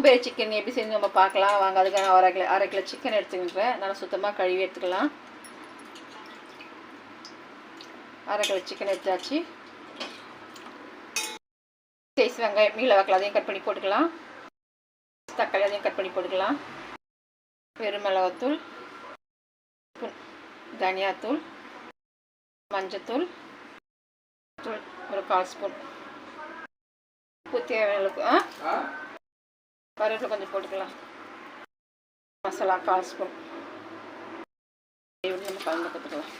சோம்பேறி சிக்கன் எப்படி செஞ்சு நம்ம பார்க்கலாம். வாங்க அதுக்கு நான் அரை கிலோ அரை கிலோ சிக்கன் எடுத்துக்கிட்டேன் நல்லா சுத்தமாக கழுவி எடுத்துக்கலாம். அரை கிலோ சிக்கன் எடுத்தாச்சு. சைஸ் வெங்காயம் மீள வாக்கில் அதையும் கட் பண்ணி போட்டுக்கலாம். தக்காளி அதையும் கட் பண்ணி போட்டுக்கலாம். வெறும் மிளகாத்தூள் தனியாத்தூள் மஞ்சத்தூள் தூள் ஒரு கால் ஸ்பூன். தேவையான அளவுக்கு ஆ? கருவேப்பிலை கொஞ்சம் போட்டுக்கலாம். மசாலா கால் ஸ்பூன் இப்படி நம்ம கலந்து கற்றுக்கலாம்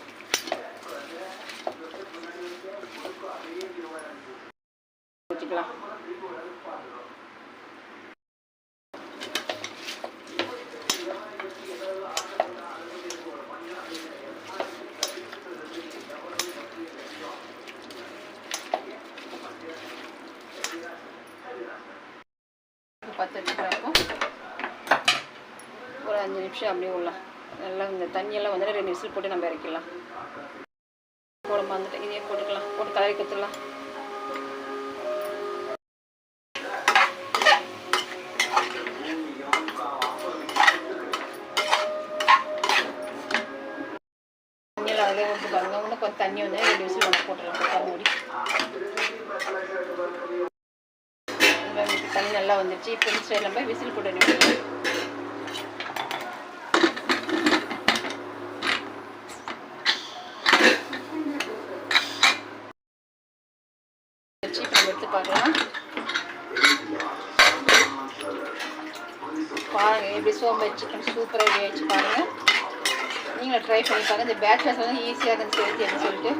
ஊற்றிக்கலாம். பத்து நிமிஷம் ஒரு அஞ்சு நிமிஷம் அப்படியே விடலாம் நல்லா இந்த தண்ணியெல்லாம் வந்துட்டு ரெண்டு விசில் போட்டு நம்ம இறக்கிடலாம். குழம்பு வந்துட்டு இதையே போட்டுக்கலாம். போட்டு கலரி கொடுத்துடலாம் தண்ணியெல்லாம் அதிலே பாருங்க. இன்னும் கொஞ்சம் தண்ணி வந்து ரெண்டு விசில் வந்து போட்டுடலாம். குக்கர் மூடி தண்ணி நல்லா வந்துடுச்சு இப்போ இந்த நம்ம விசில் போட்டு எடுத்து பார்க்கலாம். பாருங்க எப்படி சோம்பை சிக்கன் சூப்பராக வேச்சு பாருங்க. நீங்களும் ட்ரை பண்ணி பாருங்க. இந்த பேச்சுலர்ஸ் வந்து ஈஸியாக இருந்து செய்யுதுன்னு சொல்லிட்டு.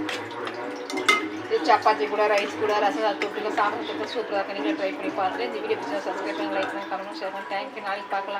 சப்பாத்தி கூட ரைஸ் கூட ரசம் தொட்டுக்க சாப்பிட்றதுக்கு சூப்பராக நீங்கள் ட்ரை பண்ணி பார்த்துட்டு இந்த வீடியோ பிடிச்சா சப்ஸ்கிரைப் பண்ணி லைக் பண்ணி கமெண்ட் ஷேர் பண்ணி தேங்க்யூ நாளைக்கு பார்க்கலாம்.